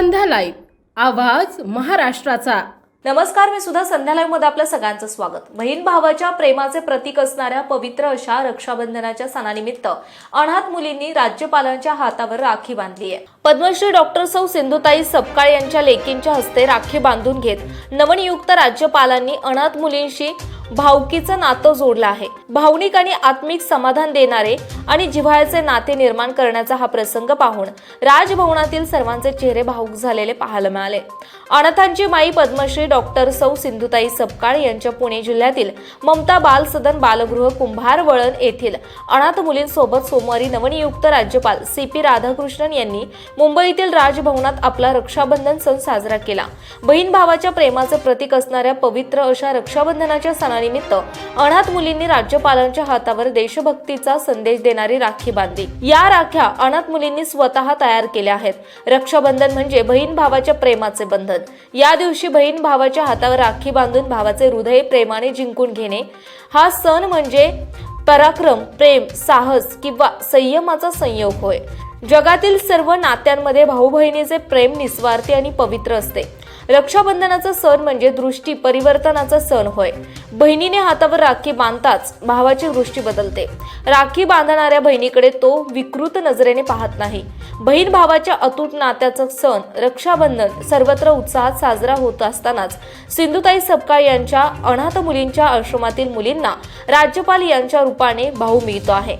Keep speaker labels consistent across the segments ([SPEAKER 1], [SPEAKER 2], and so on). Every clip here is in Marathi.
[SPEAKER 1] संध्या लाईव्ह आवाज महाराष्ट्राचा.
[SPEAKER 2] नमस्कार मी सुद्धा संध्या मध्ये आपलं सगळ्यांचं स्वागत. बहीण भावाच्या प्रेमाचे प्रतीक असणाऱ्या पवित्र अशा रक्षाबंधनाच्या सणानिमित्त अनाथ मुलींनी राज्यपालांच्या हातावर राखी बांधली आहे पद्मश्री डॉक्टर सौ सिंधुताई सपकाळ यांच्या लेकींच्या हस्ते राखी बांधून घेत नवनियुक्त राज्यपालांनी अनाथ मुलींशी भावकीचं नातं जोडलं आहे. भावनिक आणि आत्मिक समाधान देणारे आणि जिव्हाळ्याचे नाते निर्माण करण्याचा हा प्रसंग पाहून राजभवनातील सर्वांचे चेहरे भावूक झालेले पाहायला मिळाले. अनाथांची माई पद्मश्री डॉक्टर सौ सिंधुताई सपकाळ यांच्या पुणे जिल्ह्यातील ममता बाल सदन बालगृह कुंभार वळण येथील अनाथ मुलींसोबत सोमवारी नवनियुक्त राज्यपाल सी पी राधाकृष्णन यांनी मुंबईतील राजभवनात आपला रक्षाबंधन सण साजरा केला. बहीण भावाच्या प्रेमाचं प्रतीक असणाऱ्या पवित्र अशा रक्षाबंधनाच्या सणानिमित्त अनाथ मुलींनी राज्यपालांच्या हातावर देशभक्तीचा संदेश देणारी राखी बांधली. या राख्या अनाथ मुलींनी स्वतः तयार केल्या आहेत. रक्षाबंधन म्हणजे बहीण भावाच्या प्रेमाचे बंधन. या दिवशी बहीण भावाच्या हातावर राखी बांधून भावाचे हृदय प्रेमाने जिंकून घेणे हा सण म्हणजे पराक्रम प्रेम साहस किंवा संयमाचा संयोग होय. जगातील सर्व नात्यांमध्ये भाऊ बहिणीचे प्रेम निस्वार्थी आणि पवित्र असते. रक्षाबंधनाचा सण म्हणजे दृष्टी परिवर्तनाचा सण होय. बहिणीने हातावर राखी बांधताच भावाची दृष्टी बदलते. राखी बांधणाऱ्या बहिणीकडे तो विकृत नजरेने पाहत नाही. बहीण भावाच्या अतूट नात्याचा सण रक्षाबंधन सर्वत्र उत्साहात साजरा होत असतानाच सिंधुताई सपकाळ यांच्या अनाथ मुलींच्या आश्रमातील मुलींना राज्यपाल यांच्या रूपाने भाऊ मिळतो आहे.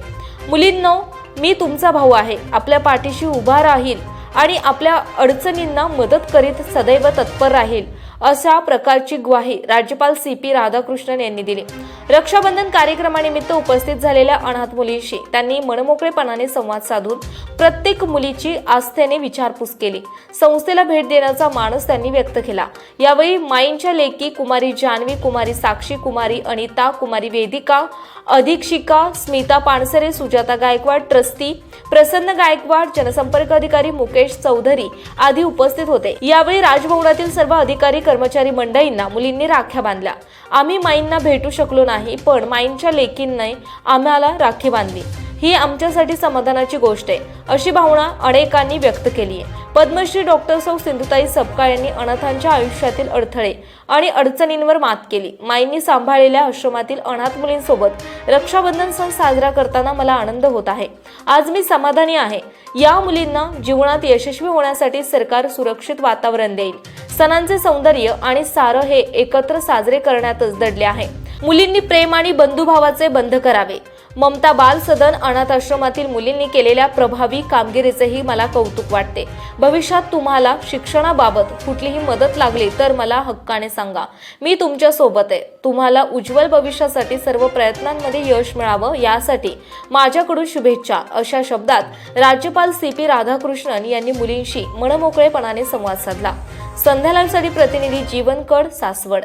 [SPEAKER 2] मुलींनो मी तुमचा भाऊ आहे. आपल्या पाठीशी उभा राहील. आणि आपल्या अडचणींना मदत करीत सदैव तत्पर राहील अशा प्रकारची ग्वाही राज्यपाल सी पी राधाकृष्णन यांनी दिली. रक्षाबंधन कार्यक्रमानिमित्त उपस्थित झालेल्या अनाथ मुलींशी त्यांनी मनमोकळेपणाने संवाद साधून प्रत्येक मुलीची आस्थेने विचारपूस केली. संस्थेला भेट देण्याचा मानस त्यांनी व्यक्त केला. यावेळी माईंच्या लेकी कुमारी जान्हवी कुमारी साक्षी कुमारी अनिता कुमारी वेदिका अधीक्षिका स्मिता पानसरे सुजाता गायकवाड ट्रस्टी प्रसन्न गायकवाड जनसंपर्क अधिकारी मुकेश चौधरी आदी उपस्थित होते. यावेळी राजभवनातील सर्व अधिकारी कर्मचारी मंडळींना मुलींनी राख्या बांधल्या. आम्ही माईंना भेटू शकलो नाही पण माईंच्या लेकींनी आम्हाला राखी बांधली. ही आमच्यासाठी समाधानाची गोष्ट आहे अशी भावना अनेकांनी व्यक्त केली आहे. पद्मश्री डॉक्टर सौ सिंधुताई सपकाळ यांनी अनाथांच्या आयुष्यातील अडथळे आणि अडचणींवर मात केली. माईंनी सांभाळलेल्या आश्रमातील अनाथ मुलींसोबत रक्षाबंधन सण साजरा करताना मला आनंद होत आहे. आज मी समाधानी आहे. या मुलींना जीवनात यशस्वी होण्यासाठी सरकार सुरक्षित वातावरण देईल. सणांचे सौंदर्य आणि सारं हे एकत्र साजरे करण्यातच दडले आहे. मुलींनी प्रेम आणि बंधुभावाचे बंध करावे. ममता बाल सदन अनाथ आश्रमातील मुलींनी केलेल्या प्रभावी कामगिरीचेही मला कौतुक वाटते. भविष्यात तुम्हाला शिक्षणाबाबत कुठलीही मदत लागली तर मला हक्काने सांगा. मी तुमच्यासोबत आहे. तुम्हाला उज्ज्वल भविष्यासाठी सर्व प्रयत्नांमध्ये यश मिळावं यासाठी माझ्याकडून शुभेच्छा. अशा शब्दात राज्यपाल सी पी राधाकृष्णन यांनी मुलींशी मनमोकळेपणाने संवाद साधला. संध्या प्रतिनिधी जीवन कड सासवड.